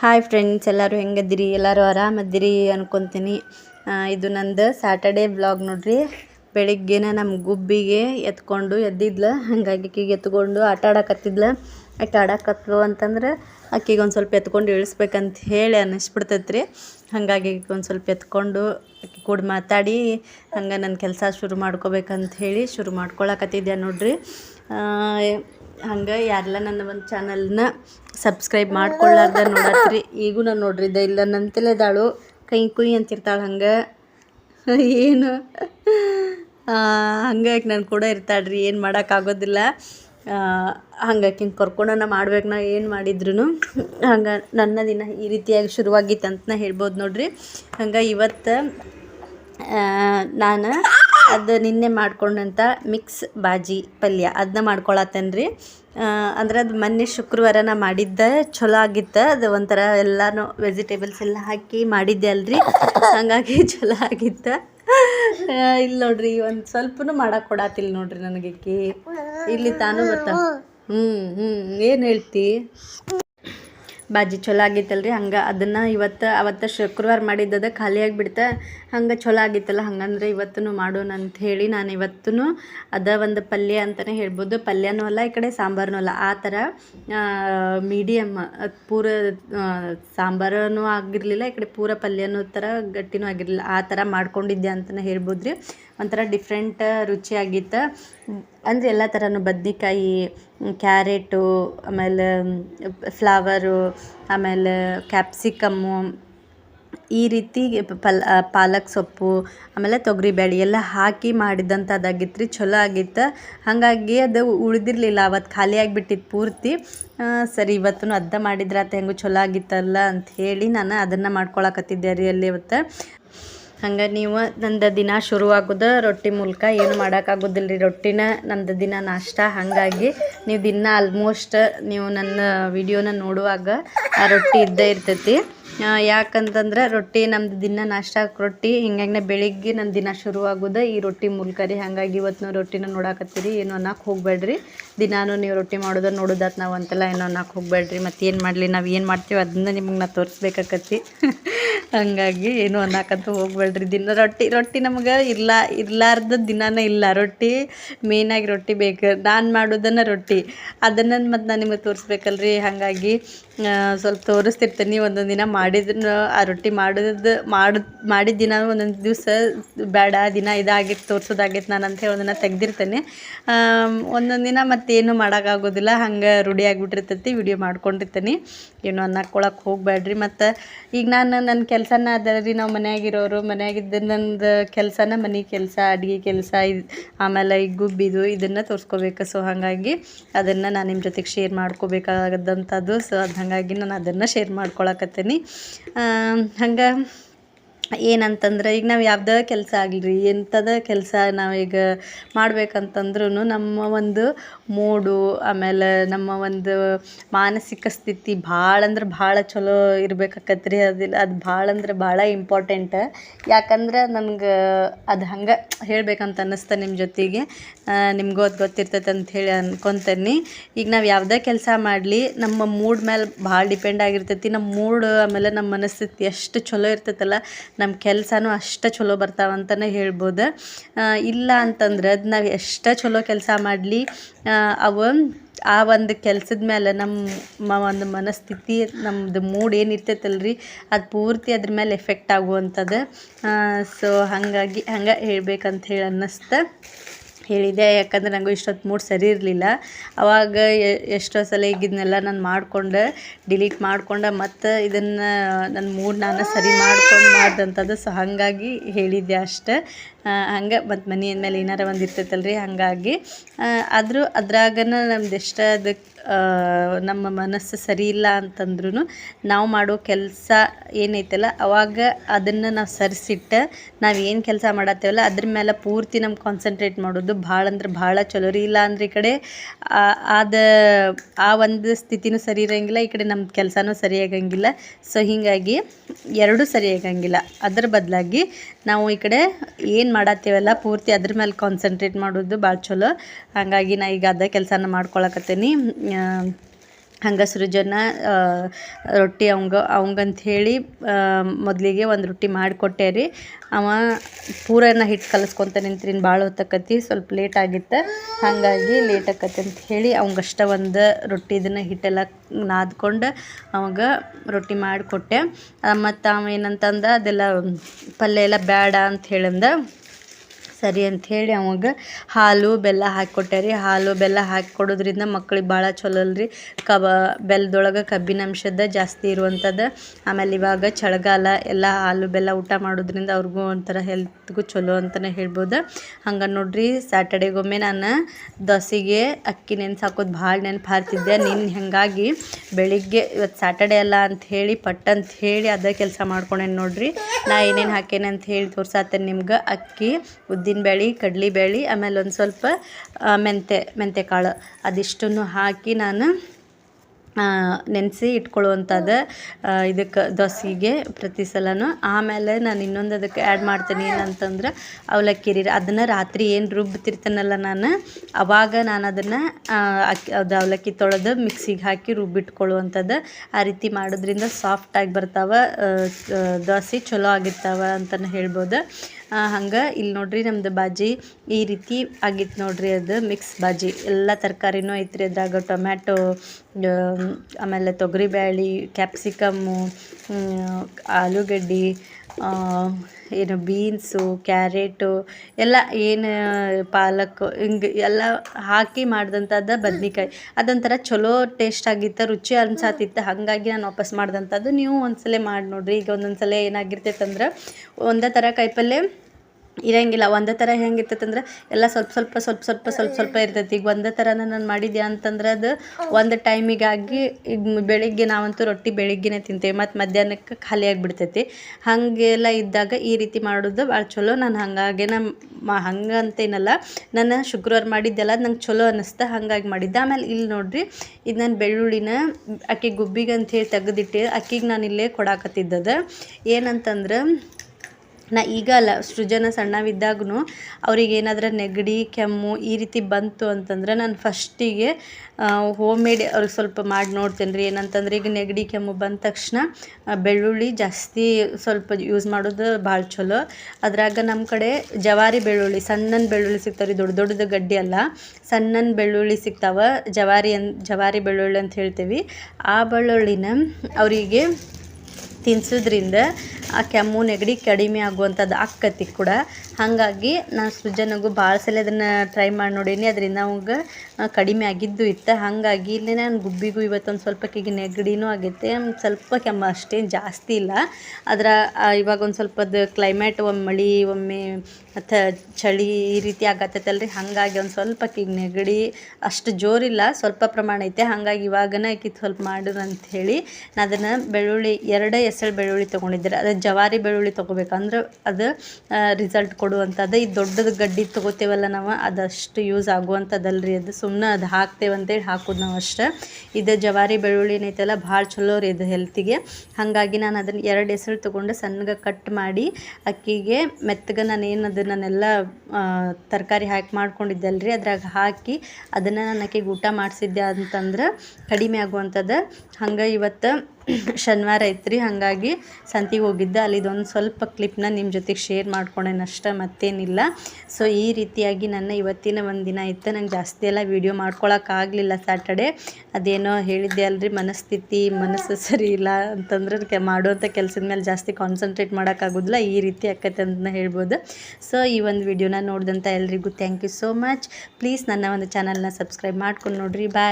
Hi friends ಎಲ್ಲರೂ ಹೆಂಗದಿರಿ ಎಲ್ಲರೂ ಆರಾಮದಿರಿ ಅನ್ಕೊತೀನಿ. ಇದು ನಂದು ಸ್ಯಾಟರ್ಡೇ ಬ್ಲಾಗ್ ನೋಡ್ರಿ. ಬೆಳಿಗ್ಗೆನ ನಮ್ಮ ಗುಬ್ಬಿಗೆ ಎತ್ಕೊಂಡು ಎದ್ದಿದ್ಲ. ಹಾಗಾಗಿ ಆಕಿಗೆ ಎತ್ಕೊಂಡು ಆಟ ಆಡಕತ್ತಿದ್ಲ ಆಕೆ ಆಡಕತ್ಲು ಅಂತಂದ್ರೆ ಆಕಿಗೆ ಒಂದು ಸ್ವಲ್ಪ ಎತ್ಕೊಂಡು ಇಳಿಸ್ಬೇಕಂತ ಹೇಳಿ ಅನ್ನಿಸ್ಬಿಡ್ತೈತ್ರಿ. ಹಾಗಾಗಿ ಒಂದು ಸ್ವಲ್ಪ ಎತ್ಕೊಂಡು ಆಕಿ ಕೂಡ ಮಾತಾಡಿ, ಹಂಗೆ ನನ್ನ ಕೆಲಸ ಶುರು ಮಾಡ್ಕೋಬೇಕಂತ ಹೇಳಿ ಶುರು ಮಾಡ್ಕೊಳಕತ್ತಿದ್ದೆ ನೋಡ್ರಿ. ಹಂಗೆ ಯಾರೆಲ್ಲ ನನ್ನ ಒಂದು ಚಾನಲ್ನ ಸಬ್ಸ್ಕ್ರೈಬ್ ಮಾಡ್ಕೊಳ್ಳಾರ್ದ ನೋಡತ್ರಿ. ಈಗೂ ನಾನು ನೋಡ್ರಿ ಇದ್ದ ಇಲ್ಲ ನಂತಲೇದಾಳು ಕೈ ಕುಯ್ ಅಂತಿರ್ತಾಳೆ ಹಂಗೆ. ಏನು? ಹಂಗಾಗಿ ನಾನು ಕೂಡ ಇರ್ತಾಳ್ರಿ, ಏನು ಮಾಡೋಕ್ಕಾಗೋದಿಲ್ಲ ಹಂಗಾಕಿನ ಕರ್ಕೊಂಡನ ಮಾಡ್ಬೇಕು ನಾ ಏನು ಮಾಡಿದ್ರು ಹಂಗೆ ನನ್ನ ದಿನ ಈ ರೀತಿಯಾಗಿ ಶುರುವಾಗಿತ್ತು ಅಂತ ನಾ ಹೇಳ್ಬೋದು ನೋಡ್ರಿ. ಹಂಗೆ ಇವತ್ತು ನಾನು ಅದು ನಿನ್ನೆ ಮಾಡ್ಕೊಂಡಂಥ ಮಿಕ್ಸ್ ಬಾಜಿ ಪಲ್ಯ. ಅದನ್ನ ಮಾಡ್ಕೊಳತ್ತೇನೆ ರೀ ಅಂದ್ರೆ ಅದು ಮೊನ್ನೆ ಶುಕ್ರವಾರ ನಾ ಮಾಡಿದ್ದೆ ಚಲೋ ಆಗಿತ್ತು. ಅದು ಒಂಥರ ಎಲ್ಲಾನು ವೆಜಿಟೇಬಲ್ಸ್ ಎಲ್ಲ ಹಾಕಿ ಮಾಡಿದ್ದೆ ಅಲ್ರಿ. ಹಂಗಾಗಿ ಚಲೋ ಆಗಿತ್ತು. ಇಲ್ಲಿ ನೋಡ್ರಿ, ಒಂದು ಸ್ವಲ್ಪನು ಮಾಡಕ್ಕೆ ಕೊಡತ್ತಿಲ್ಲ ನೋಡ್ರಿ ನನಗೆ ಇಲ್ಲಿ ತಾನು ಬರ್ತಾ ಹ್ಞೂ ಹ್ಞೂ ಏನು ಹೇಳ್ತಿ? ಬಾಜಿ ಚಲೋ ಆಗಿತ್ತಲ್ರಿ, ಹಂಗೆ ಅದನ್ನು ಇವತ್ತು, ಅವತ್ತು ಶುಕ್ರವಾರ ಮಾಡಿದ್ದದ ಖಾಲಿಯಾಗಿ ಬಿಡ್ತ ಹಂಗೆ ಚಲೋ ಆಗಿತ್ತಲ್ಲ, ಹಂಗಂದ್ರೆ ಇವತ್ತು ಮಾಡೋಣ ಅಂತ ಹೇಳಿ ನಾನು ಇವತ್ತು ಅದ ಒಂದು ಪಲ್ಯ ಅಂತಲೇ ಹೇಳ್ಬೋದು. ಪಲ್ಯನೂ ಅಲ್ಲ, ಈ ಕಡೆ ಸಾಂಬಾರನೂ ಅಲ್ಲ. ಆ ಥರ ಮೀಡಿಯಮ್ ಪೂರ ಸಾಂಬಾರನೂ ಆಗಿರಲಿಲ್ಲ, ಈ ಕಡೆ ಪೂರ ಪಲ್ಯನೂ ಥರ ಗಟ್ಟಿನೂ ಆಗಿರಲಿಲ್ಲ. ಆ ಥರ ಮಾಡ್ಕೊಂಡಿದ್ದೆ ಅಂತಲೇ ಹೇಳ್ಬೋದು ರೀ ಒಂಥರ ಡಿಫ್ರೆಂಟ್ ರುಚಿಯಾಗಿತ್ತು ಅಂದರೆ ಎಲ್ಲ ಥರನೂ ಬದ್ನೆಕಾಯಿ ಕ್ಯಾರೆಟು, ಆಮೇಲೆ ಫ್ಲವರು, ಆಮೇಲೆ ಕ್ಯಾಪ್ಸಿಕಮ್ಮು, ಈ ರೀತಿ ಪಲ್ ಪಾಲಕ್ ಸೊಪ್ಪು, ಆಮೇಲೆ ತೊಗರಿಬೇಳೆ ಎಲ್ಲ ಹಾಕಿ ಮಾಡಿದಂಥದ್ದಾಗಿತ್ತು ರೀ ಚಲೋ ಆಗಿತ್ತು. ಹಾಗಾಗಿ ಅದು ಉಳಿದಿರಲಿಲ್ಲ ಅವತ್ತು ಖಾಲಿ ಆಗಿಬಿಟ್ಟಿತ್ತು ಪೂರ್ತಿ. ಸರಿ ಇವತ್ತು ಅದ್ದ ಅತ್ತ ಹೆಂಗೂ ಚಲೋ ಆಗಿತ್ತಲ್ಲ ಅಂತ ಹೇಳಿ ನಾನು ಅದನ್ನು ಮಾಡ್ಕೊಳಕತ್ತಿದ್ದೆ ರೀ ಅಲ್ಲಿ ಇವತ್ತು. ಹಂಗೆ ನೀವು ನಂದು ದಿನ ಶುರುವಾಗೋದು, ರೊಟ್ಟಿ ಮೂಲಕ ಏನು ಮಾಡೋಕ್ಕಾಗೋದಿಲ್ಲ ರೀ ರೊಟ್ಟಿನ ನಂದು ದಿನ ನಾಷ್ಟ, ಹಾಗಾಗಿ ನೀವು ದಿನ ಆಲ್ಮೋಸ್ಟ್ ನೀವು ನನ್ನ ವಿಡಿಯೋನ ನೋಡುವಾಗ ಆ ರೊಟ್ಟಿ ಇದ್ದೇ ಇರ್ತೈತಿ. ಯಾಕಂತಂದ್ರೆ ರೊಟ್ಟಿ ನಮ್ದು ದಿನ ನಾಷ್ಟ ರೊಟ್ಟಿ ಹಿಂಗಾಗಿ ಬೆಳಿಗ್ಗೆ ನನ್ನ ದಿನ ಶುರುವಾಗೋದು ಈ ರೊಟ್ಟಿ ಮೂಲಕ ರೀ ಹಾಗಾಗಿ ಇವತ್ತು ನಾವು ರೊಟ್ಟಿನ ನೋಡಾಕತ್ತೀರಿ. ಏನು ಅನ್ನಕ್ಕೆ ಹೋಗಬೇಡ್ರಿ. ದಿನಾನು ನೀವು ರೊಟ್ಟಿ ಮಾಡೋದು ನೋಡೋದಾತ್ ನಾವು ಅಂತೆಲ್ಲ ಏನೋ ಅನ್ನಕ್ಕೆ ಹೋಗಬೇಡ್ರಿ. ಮತ್ತು ಏನು ಮಾಡಲಿ? ನಾವು ಏನು ಮಾಡ್ತೀವಿ ಅದನ್ನ ನಿಮಗೆ ನಾ ತೋರಿಸ್ಬೇಕಾಕತ್ತಿ. ಹಂಗಾಗಿ ಏನು ಅನ್ನಕ್ಕಂತೂ ಹೋಗ್ಬೇಡ್ರಿ. ದಿನ ರೊಟ್ಟಿ ರೊಟ್ಟಿ ನಮ್ಗೆ ಇಲ್ಲ ಇರ್ಲಾರ್ದ ದಿನಾನೇ ಇಲ್ಲ. ರೊಟ್ಟಿ ಮೇಯ್ನಾಗಿ ರೊಟ್ಟಿ ಬೇಕು. ನಾನು ಮಾಡೋದನ್ನು ರೊಟ್ಟಿ. ಅದನ್ನು ಮತ್ತು ನಾನು ನಿಮಗೆ ತೋರಿಸ್ಬೇಕಲ್ರಿ. ಹಾಗಾಗಿ ಸ್ವಲ್ಪ ತೋರಿಸ್ತಿರ್ತೀನಿ. ಒಂದೊಂದು ದಿನ ಮಾಡಿದ್ರು ಆ ರೊಟ್ಟಿ ಮಾಡೋದು ಮಾಡಿದ್ ಮಾಡಿದ ದಿನ ಒಂದೊಂದು ದಿವಸ ಬೇಡ, ದಿನ ಇದಾಗಿತ್ತು ತೋರಿಸೋದಾಗೈತೆ ನಾನು ಅಂತ ಹೇಳಿ ಒಂದನ್ನು ತೆಗ್ದಿರ್ತೇನೆ. ಒಂದೊಂದು ದಿನ ಮತ್ತೇನು ಮಾಡೋಕ್ಕಾಗೋದಿಲ್ಲ, ಹಂಗೆ ರೂಢಿ ಆಗಿಬಿಟ್ಟಿರ್ತೈತಿ, ವಿಡಿಯೋ ಮಾಡ್ಕೊಂಡಿರ್ತೀನಿ. ಏನು ಅನ್ನಕ್ಕೊಳಕ್ಕೆ ಹೋಗಬೇಡ್ರಿ. ಮತ್ತು ಈಗ ನಾನು ನನ್ನ ಕೆಲಸನ ಅದ ರೀ ನಾವು ಮನೆಯಾಗಿರೋರು, ಮನೆಯಾಗಿದ್ದ ನಂದು ಕೆಲಸನ ಮನೆ ಕೆಲಸ, ಅಡುಗೆ ಕೆಲಸ, ಇದು, ಆಮೇಲೆ ಈ ಗುಬ್ಬಿದು ಇದನ್ನು ತೋರಿಸ್ಕೋಬೇಕು. ಸೊ ಹಾಗಾಗಿ ಅದನ್ನು ನಾನು ನಿಮ್ಮ ಜೊತೆಗೆ ಶೇರ್ ಮಾಡ್ಕೋಬೇಕಾದಂಥದ್ದು ಸೊ ಅದು ಹಾಗಾಗಿ ನಾನು ಅದನ್ನು ಶೇರ್ ಮಾಡ್ಕೊಳಕತ್ತೀನಿ. ಹಂಗೆ ಏನಂತಂದ್ರೆ ಈಗ ನಾವು ಯಾವ್ದೇ ಕೆಲಸ ಆಗಲಿ ಎಂಥದೇ ಕೆಲಸ ನಾವೀಗ ಮಾಡ್ಬೇಕಂತಂದ್ರೂ ನಮ್ಮ ಒಂದು ಮೂಡು, ಆಮೇಲೆ ನಮ್ಮ ಒಂದು ಮಾನಸಿಕ ಸ್ಥಿತಿ ಭಾಳ ಅಂದ್ರೆ ಭಾಳ ಚಲೋ ಇರ್ಬೇಕಾಕತ್ರಿ. ಅದಿಲ್ಲ ಅದು ಭಾಳ ಅಂದ್ರೆ ಭಾಳ ಇಂಪಾರ್ಟೆಂಟ್ ಯಾಕಂದ್ರೆ ನನ್ಗೆ ಅದು ಹಂಗೆ ಹೇಳ್ಬೇಕಂತ ಅನ್ನಿಸ್ತ ನಿಮ್ಮ ಜೊತೆಗೆ. ನಿಮಗೂ ಅದು ಗೊತ್ತಿರ್ತೈತೆ ಅಂತ ಹೇಳಿ ಅನ್ಕೊತೀನಿ. ಈಗ ನಾವು ಯಾವುದೇ ಕೆಲಸ ಮಾಡಲಿ, ನಮ್ಮ ಮೂಡ್ ಮೇಲೆ ಭಾಳ ಡಿಪೆಂಡ್ ಆಗಿರ್ತೈತಿ. ನಮ್ಮ ಮೂಡ್ ಆಮೇಲೆ ನಮ್ಮ ಮನಸ್ಥಿತಿ ಎಷ್ಟು ಚಲೋ ಇರ್ತೈತಲ್ಲ ನಮ್ಮ ಕೆಲಸನೂ ಅಷ್ಟು ಚಲೋ ಬರ್ತಾವಂತಲೇ ಹೇಳ್ಬೋದು. ಇಲ್ಲ ಅಂತಂದ್ರೆ ಅದು ನಾವು ಎಷ್ಟೇ ಚಲೋ ಕೆಲಸ ಮಾಡಲಿ ಅವು, ಆ ಒಂದು ಕೆಲ್ಸದ ಮೇಲೆ ನಮ್ಮ ಒಂದು ಮನಸ್ಥಿತಿ ನಮ್ಮದು ಮೂಡ್ ಏನು ಇರ್ತೈತಲ್ರಿ, ಅದು ಪೂರ್ತಿ ಅದ್ರ ಮೇಲೆ ಎಫೆಕ್ಟ್ ಆಗುವಂಥದ್ದು ಸೊ ಹಾಗಾಗಿ ಹಂಗೆ ಹೇಳ್ಬೇಕಂತ ಹೇಳಿ ಅನ್ನಿಸ್ತು ಹೇಳಿದೆ ಯಾಕಂದ್ರೆ ನನಗೂ ಇಷ್ಟೊತ್ತು ಮೂಡ್ ಸರಿ ಇರಲಿಲ್ಲ. ಅವಾಗ ಎಷ್ಟೋ ಸಲ ಈಗ ಇದನ್ನೆಲ್ಲ ನಾನು ಮಾಡ್ಕೊಂಡು ಡಿಲೀಟ್ ಮಾಡ್ಕೊಂಡು, ಮತ್ತು ಇದನ್ನು ನನ್ನ ಮೂಡ್ ನಾನು ಸರಿ ಮಾಡ್ಕೊಂಡು ಮಾಡ್ದಂಥದ್ದು ಸೊ, ಹಾಗಾಗಿ ಹೇಳಿದ್ದೆ ಅಷ್ಟೆ. ಹಂಗೆ ಮತ್ತು ಮನೆ ಅಂದಮೇಲೆ ಏನಾರ ಒಂದು ರೀ ಹಾಗಾಗಿ. ಆದರೂ ಅದ್ರಾಗನ ನಮ್ದು ಎಷ್ಟು ಅದಕ್ಕೆ ನಮ್ಮ ಮನಸ್ಸು ಸರಿ ಇಲ್ಲ ಅಂತಂದ್ರೂ ನಾವು ಮಾಡೋ ಕೆಲಸ ಏನೈತಲ್ಲ, ಅವಾಗ ಅದನ್ನು ನಾವು ಸರಿಸಿಟ್ಟು ನಾವು ಏನು ಕೆಲಸ ಮಾಡತ್ತೇವಲ್ಲ, ಅದ್ರ ಮೇಲೆ ಪೂರ್ತಿ ನಮ್ಮ ಕಾನ್ಸಂಟ್ರೇಟ್ ಮಾಡೋದು ಭಾಳ ಅಂದ್ರೆ ಭಾಳ ಚಲೋ ರೀ. ಇಲ್ಲ ಅಂದ್ರೆ ಈ ಕಡೆ ಆದ, ಆ ಒಂದು ಸ್ಥಿತಿನೂ ಸರಿ ಇರೋಂಗಿಲ್ಲ, ಈ ಕಡೆ ನಮ್ಮ ಕೆಲಸನೂ ಸರಿಯಾಗಂಗಿಲ್ಲ ಸೊ, ಹೀಗಾಗಿ ಎರಡೂ ಸರಿಯಾಗಂಗಿಲ್ಲ ಅದ್ರ ಬದಲಾಗಿ ನಾವು ಈ ಕಡೆ ಏನು ಮಾಡತ್ತೇವಲ್ಲ, ಪೂರ್ತಿ ಅದ್ರ ಮೇಲೆ ಕಾನ್ಸಂಟ್ರೇಟ್ ಮಾಡೋದು ಭಾಳ ಚಲೋ. ಹಾಗಾಗಿ ನಾ ಈಗ ಅದೇ ಕೆಲಸನ ಮಾಡ್ಕೊಳಕತ್ತೀನಿ. ಹಂಗೆ ಜನ ರೊಟ್ಟಿ ಅವಂಗ ಅವಂಗಂಥೇಳಿ ಮೊದಲಿಗೆ ಒಂದು ರೊಟ್ಟಿ ಮಾಡಿಕೊಟ್ಟೆ ರೀ. ಅವ ಪೂರನ ಹಿಟ್ಟು ಕಲಿಸ್ಕೊತ ನಿಂತ್ರಿ ಭಾಳ ಹೊತ್ತಾಕತಿ ಸ್ವಲ್ಪ ಲೇಟ್ ಆಗಿತ್ತು. ಹಾಗಾಗಿ ಲೇಟ್ ಆಕತಿ ಅಂತ ಹೇಳಿ ಅವಂಗಷ್ಟ ಒಂದು ರೊಟ್ಟಿ ಇದನ್ನು ಹಿಟ್ಟೆಲ್ಲ ನಾದ್ಕೊಂಡು ಅವಾಗ ರೊಟ್ಟಿ ಮಾಡಿಕೊಟ್ಟೆ. ಮತ್ತು ಅವ ಏನಂತಂದ, ಅದೆಲ್ಲ ಪಲ್ಯ ಎಲ್ಲ ಬೇಡ ಅಂತ ಹೇಳಂದ ಸರಿ ಅಂತ ಹೇಳಿ ಅವಾಗ ಹಾಲು ಬೆಲ್ಲ ಹಾಕಿಕೊಟ್ಟೆ ರೀ ಹಾಲು ಬೆಲ್ಲ ಹಾಕಿ ಕೊಡೋದ್ರಿಂದ ಮಕ್ಳಿಗೆ ಭಾಳ ಚಲೋ ಅಲ್ರಿ ಕಬ ಬೆಲ್ಲದೊಳಗೆ ಕಬ್ಬಿನಾಂಶದ ಜಾಸ್ತಿ ಇರುವಂಥದ್ದು ಆಮೇಲೆ ಇವಾಗ ಚಳಿಗಾಲ ಎಲ್ಲ ಹಾಲು ಬೆಲ್ಲ ಊಟ ಮಾಡೋದ್ರಿಂದ ಅವ್ರಿಗೂ ಒಂಥರ ಹೆಲ್ತ್ಗೂ ಚಲೋ ಅಂತಲೇ ಹೇಳ್ಬೋದು. ಹಂಗೆ ನೋಡ್ರಿ ಸ್ಯಾಟರ್ಡೇಗೊಮ್ಮೆ ನಾನು ದೋಸೆಗೆ ಅಕ್ಕಿ ನೆನ್ಸಿ ಹಾಕೋದು ಭಾಳ ನೆನ್ಪು ಹಾರ್ತಿದ್ದೆ ನಿನ್ನ ಹಾಗಾಗಿ ಬೆಳಿಗ್ಗೆ ಇವತ್ತು ಸ್ಯಾಟರ್ಡೇ ಅಲ್ಲ ಅಂತ ಹೇಳಿ ಪಟ್ ಅಂತ ಹೇಳಿ ಅದೇ ಕೆಲಸ ಮಾಡ್ಕೊಂಡೇನಿ ನೋಡ್ರಿ. ನಾ ಏನೇನು ಹಾಕೇನೆ ಅಂತ ಹೇಳಿ ತೋರ್ಸಾತೇನೆ ನಿಮ್ಗೆ. ಅಕ್ಕಿ, ಉದ್ದಿನ ಬೇಳೆ, ಕಡ್ಲಿ ಬೇಳೆ, ಆಮೇಲೆ ಒಂದು ಸ್ವಲ್ಪ ಮೆಂತೆ ಮೆಂತೆ ಕಾಳು ಅದಿಷ್ಟನ್ನು ಹಾಕಿ ನಾನು ನೆನೆಸಿ ಇಟ್ಕೊಳ್ಳುವಂಥದ್ದು ಇದಕ್ಕೆ ದೋಸೆಗೆ ಪ್ರತಿ ಸಲನೂ. ಆಮೇಲೆ ನಾನು ಇನ್ನೊಂದು ಅದಕ್ಕೆ ಆ್ಯಡ್ ಮಾಡ್ತೀನಿ ಏನಂತಂದ್ರೆ, ಅವಲಕ್ಕಿ ರೀ ಅದನ್ನು ರಾತ್ರಿ ಏನು ರುಬ್ಬಿತಿರ್ತೀನಲ್ಲ ನಾನು, ಅವಾಗ ನಾನು ಅದನ್ನು ಅಕ್ಕಿ ಅದು ಅವಲಕ್ಕಿ ತೊಳೆದು ಮಿಕ್ಸಿಗೆ ಹಾಕಿ ರುಬ್ಬಿಟ್ಕೊಳ್ಳುವಂಥದ್ದು. ಆ ರೀತಿ ಮಾಡೋದ್ರಿಂದ ಸಾಫ್ಟಾಗಿ ಬರ್ತಾವೆ ದೋಸೆ ಚಲೋ ಆಗಿರ್ತಾವೆ ಅಂತಲೇ ಹೇಳ್ಬೋದು. ಹಂಗೆ ಇಲ್ಲಿ ನೋಡ್ರಿ ನಮ್ದು ಬಾಜಿ ಈ ರೀತಿ ಆಗಿತ್ತು ನೋಡ್ರಿ ಅದು ಮಿಕ್ಸ್ ಬಾಜಿ. ಎಲ್ಲ ತರಕಾರಿನೂ ಐತ್ರಿ ಅದ್ರಾಗ ಟೊಮ್ಯಾಟೊ ಆಮೇಲೆ ತೊಗರಿಬೇಳೆ ಕ್ಯಾಪ್ಸಿಕಮ್ಮು ಆಲೂಗಡ್ಡೆ ಏನು ಬೀನ್ಸು ಕ್ಯಾರೆಟು ಎಲ್ಲ ಏನು ಪಾಲಕ್ ಹಿಂಗೆ ಎಲ್ಲ ಹಾಕಿ ಮಾಡಿದಂಥದ್ದು ಬದ್ನಿಕಾಯಿ. ಅದೊಂಥರ ಚಲೋ ಟೇಸ್ಟ್ ಆಗಿತ್ತು, ರುಚಿ ಅನ್ಸಾತಿತ್ತು. ಹಾಗಾಗಿ ನಾನು ವಾಪಸ್ ಮಾಡಿದಂಥದ್ದು ನೀವು ಒಂದ್ಸಲ ಮಾಡಿ ನೋಡ್ರಿ. ಈಗ ಒಂದೊಂದು ಸಲ ಏನಾಗಿರ್ತೈತೆ ಅಂದ್ರೆ ಒಂದೇ ಥರ ಕಾಯಿಪಲ್ಯ ಇರಂಗಿಲ್ಲ, ಒಂದೇ ಥರ ಹೆಂಗಿರ್ತೈತಂದ್ರೆ ಎಲ್ಲ ಸ್ವಲ್ಪ ಸ್ವಲ್ಪ ಸ್ವಲ್ಪ ಸ್ವಲ್ಪ ಸ್ವಲ್ಪ ಸ್ವಲ್ಪ ಇರ್ತೈತಿ. ಈಗ ಒಂದೇ ಥರನ ನಾನು ಮಾಡಿದ್ಯಾ ಅಂತಂದ್ರೆ ಅದು ಒಂದು ಟೈಮಿಗಾಗಿ ಈಗ ಬೆಳಿಗ್ಗೆ ನಾವಂತೂ ರೊಟ್ಟಿ ಬೆಳಿಗ್ಗೆನೇ ತಿಂತೇವೆ, ಮತ್ತು ಮಧ್ಯಾಹ್ನಕ್ಕೆ ಖಾಲಿ ಆಗಿಬಿಡ್ತೈತಿ. ಹಾಗೆಲ್ಲ ಇದ್ದಾಗ ಈ ರೀತಿ ಮಾಡೋದು ಭಾಳ ಚಲೋ. ನಾನು ಹಾಗಾಗೇನ ಮ ಹಂಗೆ ಅಂತೇನಲ್ಲ, ನಾನು ಶುಕ್ರವಾರ ಮಾಡಿದ್ದೆಲ್ಲ ನಂಗೆ ಚಲೋ ಅನ್ನಿಸ್ತು ಹಾಗಾಗಿ ಮಾಡಿದ್ದೆ. ಆಮೇಲೆ ಇಲ್ಲಿ ನೋಡ್ರಿ ಇದು ನಾನು ಬೆಳ್ಳುಳ್ಳಿನ ಅಕ್ಕಿ ಗುಬ್ಬಿಗೆ ಅಂತ ಹೇಳಿ ತೆಗೆದಿಟ್ಟು ಅಕ್ಕಿಗೆ ನಾನು ಇಲ್ಲೇ ಕೊಡಾಕತ್ತಿದ್ದದ. ಏನಂತಂದ್ರೆ ನಾ ಈಗ ಅಲ್ಲ, ಸೃಜನ ಸಣ್ಣವಿದ್ದಾಗೂ ಅವ್ರಿಗೆ ಏನಾದರೂ ನೆಗಡಿ, ಕೆಮ್ಮು ಈ ರೀತಿ ಬಂತು ಅಂತಂದ್ರೆ ನಾನು ಫಸ್ಟಿಗೆ ಹೋಮ್ ಮೇಡ್ ಅವ್ರಿಗೆ ಸ್ವಲ್ಪ ಮಾಡಿ ನೋಡ್ತೇನೆ ರೀ. ಏನಂತಂದ್ರೆ ಈಗ ನೆಗಡಿ, ಕೆಮ್ಮು ಬಂದ ತಕ್ಷಣ ಬೆಳ್ಳುಳ್ಳಿ ಜಾಸ್ತಿ ಸ್ವಲ್ಪ ಯೂಸ್ ಮಾಡೋದು ಭಾಳ ಚಲೋ. ಅದ್ರಾಗ ನಮ್ಮ ಕಡೆ ಜವಾರಿ ಬೆಳ್ಳುಳ್ಳಿ, ಸಣ್ಣನ ಬೆಳ್ಳುಳ್ಳಿ ಸಿಗ್ತಾವೆ ರೀ, ದೊಡ್ಡ ದೊಡ್ಡದು ಗಡ್ಡಿ ಅಲ್ಲ, ಸಣ್ಣನ ಬೆಳ್ಳುಳ್ಳಿ ಸಿಗ್ತಾವೆ, ಜವಾರಿ ಅನ್, ಜವಾರಿ ಬೆಳ್ಳುಳ್ಳಿ ಅಂತ ಹೇಳ್ತೀವಿ. ಆ ಬೆಳ್ಳುಳ್ಳಿನ ಅವರಿಗೆ ತಿನ್ಸೋದ್ರಿಂದ ಆ ಕೆಮ್ಮು, ನೆಗಡಿ, ಕಡಿಮೆ ಆಗುವಂಥದ್ದು ಆಕತಿ ಕೂಡ. ಹಾಗಾಗಿ ನಾನು ಸೃಜನಿಗೂ ಭಾಳ ಸಲ ಅದನ್ನು ಟ್ರೈ ಮಾಡಿ ನೋಡೀನಿ. ಅದರಿಂದ ಅವಂಗೆ ಕಡಿಮೆ ಆಗಿದ್ದು ಇತ್ತು. ಹಾಗಾಗಿ ಇಲ್ಲಿ ನಾನು ಗುಬ್ಬಿಗೂ ಇವತ್ತೊಂದು ಸ್ವಲ್ಪ ಆಕಿಗೆ ನೆಗಡಿನೂ ಆಗೈತೆ. ಸ್ವಲ್ಪ ಕೆಮ್ಮು ಅಷ್ಟೇನು ಜಾಸ್ತಿ ಇಲ್ಲ. ಅದರ ಇವಾಗ ಒಂದು ಸ್ವಲ್ಪದ ಕ್ಲೈಮೇಟ್ ಒಮ್ಮೆ ಮಳೆ, ಒಮ್ಮೆ ಮತ್ತು ಚಳಿ ಈ ರೀತಿ ಆಗತ್ತೈತಲ್ರಿ. ಹಾಗಾಗಿ ಒಂದು ಸ್ವಲ್ಪ ಆಕಿಗೆ ನೆಗಡಿ ಅಷ್ಟು ಜೋರಿಲ್ಲ, ಸ್ವಲ್ಪ ಪ್ರಮಾಣ ಐತೆ. ಹಾಗಾಗಿ ಇವಾಗನ ಆಕಿತ್ತು ಸ್ವಲ್ಪ ಅಂತ ಹೇಳಿ ನಾನು ಅದನ್ನು ಬೆಳ್ಳುಳ್ಳಿ, ಎರಡೇ ಎಸಳು ಬೆಳ್ಳುಳ್ಳಿ ತೊಗೊಂಡಿದ್ದೆ. ಅದು ಜವಾರಿ ಬೆಳ್ಳುಳ್ಳಿ ತೊಗೋಬೇಕಂದ್ರೆ ಅದು ರಿಸಲ್ಟ್ ಕೊಡುವಂಥದ್ದು ಈ ದೊಡ್ಡದು ಗಡ್ಡಿ ತೊಗೋತೇವಲ್ಲ ನಾವು, ಅದಷ್ಟು ಯೂಸ್ ಆಗುವಂಥದ್ದಲ್ರಿ ಅದು. ಸುಮ್ಮನೆ ಅದು ಹಾಕ್ತೇವೆ ಅಂತೇಳಿ ಹಾಕೋದು ನಾವು ಅಷ್ಟೇ. ಇದು ಜವಾರಿ ಬೆಳ್ಳುಳ್ಳಿ ಐತಲ್ಲ ಭಾಳ ಚಲೋ ರೀ ಇದು ಹೆಲ್ತಿಗೆ ಹಾಗಾಗಿ ನಾನು ಅದನ್ನು ಎರಡು ಹೆಸರು ತೊಗೊಂಡು ಸಣ್ಣಗೆ ಕಟ್ ಮಾಡಿ, ಅಕ್ಕಿಗೆ ಮೆತ್ತಗೆ ನಾನು ಏನು ಅದು ನಾನೆಲ್ಲ ತರಕಾರಿ ಹಾಕಿ ಮಾಡ್ಕೊಂಡಿದ್ದೆಲ್ರಿ, ಅದ್ರಾಗ ಹಾಕಿ ಅದನ್ನು ನಾನು ಆಕೆಗೆ ಊಟ ಮಾಡಿಸಿದ್ದೆ ಅಂತಂದ್ರೆ ಕಡಿಮೆ ಆಗುವಂಥದ್ದು ಹಂಗೆ ಇವತ್ತು ಶನಿವಾರ ಐತ್ರಿ, ಹಾಗಾಗಿ ಸಂತಿಗೆ ಹೋಗಿದ್ದೆ. ಅಲ್ಲಿದೊಂದು ಸ್ವಲ್ಪ ಕ್ಲಿಪ್ನ ನಿಮ್ಮ ಜೊತೆಗೆ ಶೇರ್ ಮಾಡ್ಕೊಂಡೇನೆ ಅಷ್ಟೇ ಮತ್ತೇನಿಲ್ಲ. ಸೊ ಈ ರೀತಿಯಾಗಿ ನನ್ನ ಇವತ್ತಿನ ಒಂದು ದಿನ ಇತ್ತು. ನಂಗೆ ಜಾಸ್ತಿ ಎಲ್ಲ ವೀಡಿಯೋ ಮಾಡ್ಕೊಳಕ್ಕಾಗಲಿಲ್ಲ ಸ್ಯಾಟರ್ಡೆ ಅದೇನೋ ಹೇಳಿದ್ದೆ ಅಲ್ರಿ, ಮನಸ್ಥಿತಿ, ಮನಸ್ಸು ಸರಿ ಇಲ್ಲ ಅಂತಂದ್ರೆ ಮಾಡುವಂಥ ಕೆಲಸದ ಮೇಲೆ ಜಾಸ್ತಿ ಕಾನ್ಸಂಟ್ರೇಟ್ ಮಾಡೋಕ್ಕಾಗೋದಿಲ್ಲ ಈ ರೀತಿ ಆಕೈತೆ ಅಂತ ಹೇಳ್ಬೋದು. ಸೊ ಈ ಒಂದು ವಿಡಿಯೋನ ನೋಡಿದಂಥ ಎಲ್ರಿಗೂ thank you so much please ನನ್ನ ಒಂದು ಚಾನಲ್ನ ಸಬ್ಸ್ಕ್ರೈಬ್ ಮಾಡ್ಕೊಂಡು ನೋಡಿರಿ. ಬಾಯ್